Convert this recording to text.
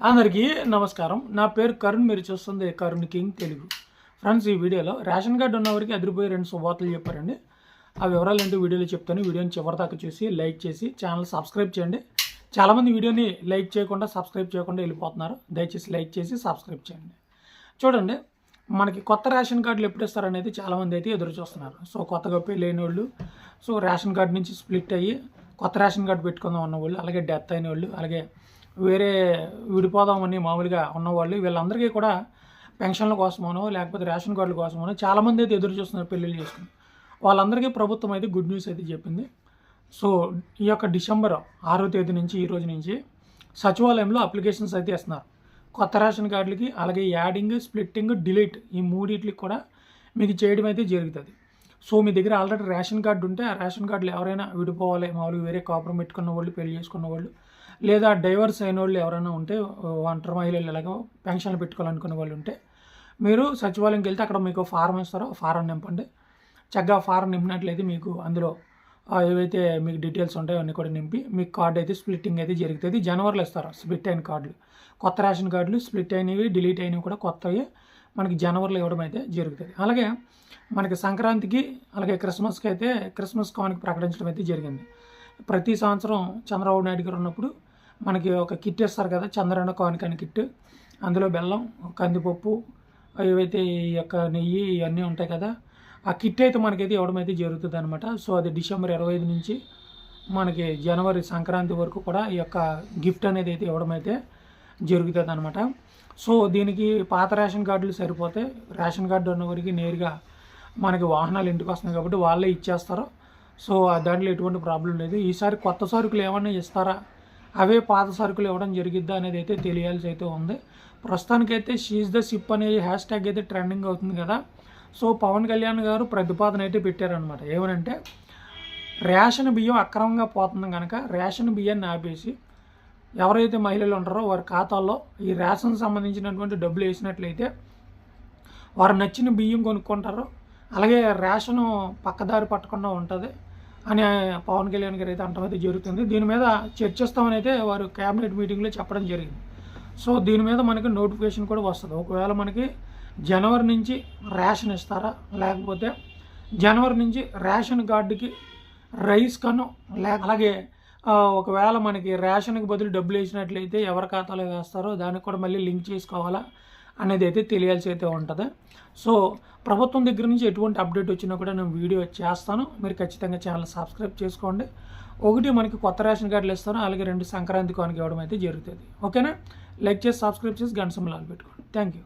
అందరికీ నమస్కారం. నా పేరు కరుణ్ మీరు చూస్తుంది కరుణ్ కింగ్ తెలుగు. ఫ్రెండ్స్ ఈ వీడియోలో రేషన్ కార్డు ఉన్నవారికి అదిరిపోయి రెండు శుభార్తలు చెప్పారండి. ఆ వివరాలు ఏంటో వీడియోలో చెప్తాను. వీడియోని చివరిదాకా చూసి లైక్ చేసి ఛానల్ సబ్స్క్రైబ్ చేయండి. చాలామంది వీడియోని లైక్ చేయకుండా సబ్స్క్రైబ్ చేయకుండా వెళ్ళిపోతున్నారు. దయచేసి లైక్ చేసి సబ్స్క్రైబ్ చేయండి. చూడండి మనకి కొత్త రేషన్ కార్డులు ఎప్పుడు ఇస్తారనేది చాలామంది అయితే ఎదురు చూస్తున్నారు. సో కొత్తగా పెళ్ళైన వాళ్ళు సో రేషన్ కార్డు నుంచి స్ప్లిట్ అయ్యి కొత్త రేషన్ కార్డు పెట్టుకుందాం ఉన్న వాళ్ళు అలాగే డెత్ అయిన వాళ్ళు అలాగే వేరే విడిపోదామని మామూలుగా ఉన్నవాళ్ళు వీళ్ళందరికీ కూడా పెన్షన్ల కోసమనో లేకపోతే రేషన్ కార్డుల కోసమనో చాలామంది అయితే ఎదురు చూస్తున్నారు పెళ్ళిళ్ళు చేసుకుని. వాళ్ళందరికీ ప్రభుత్వం అయితే గుడ్ న్యూస్ అయితే చెప్పింది. సో ఈ యొక్క డిసెంబర్ ఆరో తేదీ నుంచి ఈ రోజు నుంచి సచివాలయంలో అప్లికేషన్స్ అయితే ఇస్తున్నారు. కొత్త రేషన్ కార్డులకి అలాగే యాడింగ్ స్ప్లిట్టింగ్ డిలీట్ ఈ మూడిట్లకి కూడా మీకు చేయడం అయితే జరుగుతుంది. సో మీ దగ్గర ఆల్రెడీ రేషన్ కార్డు ఉంటే ఆ రేషన్ కార్డులు ఎవరైనా విడిపోవాలి మామూలుగా వేరే కాపురం పెట్టుకున్న వాళ్ళు పెళ్ళి చేసుకున్న వాళ్ళు లేదా డైవర్స్ అయిన వాళ్ళు ఎవరైనా ఉంటే ఒంటరి మహిళలు ఎలాగో పెన్షన్లు పెట్టుకోవాలనుకునే వాళ్ళు ఉంటే మీరు సచివాలయంకి వెళ్తే అక్కడ మీకు ఫారం ఇస్తారో ఫారం నింపండి. చక్కగా ఫారం నింపినట్లయితే మీకు అందులో ఏవైతే మీకు డీటెయిల్స్ ఉంటాయో అన్నీ కూడా నింపి మీకు కార్డు అయితే స్ప్లిట్టింగ్ అయితే జరుగుతుంది. జనవరిలో ఇస్తారు స్ప్లిట్ అయిన కార్డులు. కొత్త రేషన్ కార్డులు స్ప్లిట్ అయినవి డిలీట్ అయినవి కూడా కొత్తవి. మనకి జనవరిలో ఇవ్వడం అయితే జరుగుతుంది. అలాగే మనకి సంక్రాంతికి అలాగే క్రిస్మస్కి అయితే క్రిస్మస్ కానుక ప్రకటించడం అయితే జరిగింది. ప్రతి సంవత్సరం చంద్రబాబు నాయుడు గారు ఉన్నప్పుడు మనకి ఒక కిట్ ఇస్తారు కదా చంద్రన్న కానుక అని కిట్. అందులో బెల్లం కందిపప్పు ఏవైతే ఈ యొక్క నెయ్యి ఇవన్నీ ఉంటాయి కదా ఆ కిట్ అయితే మనకైతే ఇవ్వడం అయితే జరుగుతుంది అనమాట సో అది డిసెంబర్ ఇరవై ఐదు నుంచి మనకి జనవరి సంక్రాంతి వరకు కూడా ఈ యొక్క గిఫ్ట్ అనేది అయితే ఇవ్వడం అయితే జరుగుతుంది అనమాట సో దీనికి పాత రేషన్ కార్డులు సరిపోతే రేషన్ కార్డు ఉన్నవారికి నేరుగా మనకి వాహనాలు ఇంటికి వస్తున్నాయి కాబట్టి వాళ్ళే ఇచ్చేస్తారు. సో దాంట్లో ఎటువంటి ప్రాబ్లం లేదు. ఈసారి కొత్త సరుకులు ఏమన్నా ఇస్తారా? అవే పాత సరుకులు ఇవ్వడం జరిగిద్దా అనేది అయితే తెలియాల్సి అయితే ఉంది. ప్రస్తుతానికైతే షీజ్ ద సిప్ అనే హ్యాష్ ట్యాగ్ అయితే ట్రెండింగ్ అవుతుంది కదా. సో పవన్ కళ్యాణ్ గారు ప్రతిపాదన అయితే పెట్టారనమాట ఏమనంటే రేషన్ బియ్యం అక్రమంగా పోతుంది కనుక రేషన్ బియ్యాన్ని ఆపేసి ఎవరైతే మహిళలు ఉంటారో వారి ఖాతాల్లో ఈ రేషన్ సంబంధించినటువంటి డబ్బులు వేసినట్లయితే వారు నచ్చిన బియ్యం కొనుక్కుంటారు. అలాగే రేషను పక్కదారి పట్టకుండా ఉంటుంది అని పవన్ కళ్యాణ్ గారు అయితే అంటం జరుగుతుంది. దీని మీద చర్చిస్తామని అయితే వారు క్యాబినెట్ మీటింగ్లో చెప్పడం జరిగింది. సో దీని మీద మనకి నోటిఫికేషన్ కూడా వస్తుంది. ఒకవేళ మనకి జనవరి నుంచి రేషన్ ఇస్తారా? లేకపోతే జనవరి నుంచి రేషన్ కార్డుకి రైస్ కను లేక అలాగే ఒకవేళ మనకి రేషన్కి బదులు డబ్బులు వేసినట్లయితే ఎవరి ఖాతాలో వేస్తారో దానికి కూడా మళ్ళీ లింక్ చేసుకోవాలా అనేది అయితే తెలియాల్సి అయితే ఉంటుంది. సో ప్రభుత్వం దగ్గర నుంచి ఎటువంటి అప్డేట్ వచ్చినా కూడా నేను వీడియో చేస్తాను. మీరు ఖచ్చితంగా ఛానల్ సబ్స్క్రైబ్ చేసుకోండి. ఒకటి మనకి కొత్త రేషన్ కార్డులు ఇస్తాను అలాగే రెండు సంక్రాంతి కానుక ఇవ్వడం అయితే జరుగుతుంది. ఓకేనా? లైక్ చేసి సబ్స్క్రైబ్ చేసి గంట పెట్టుకోండి. Thank you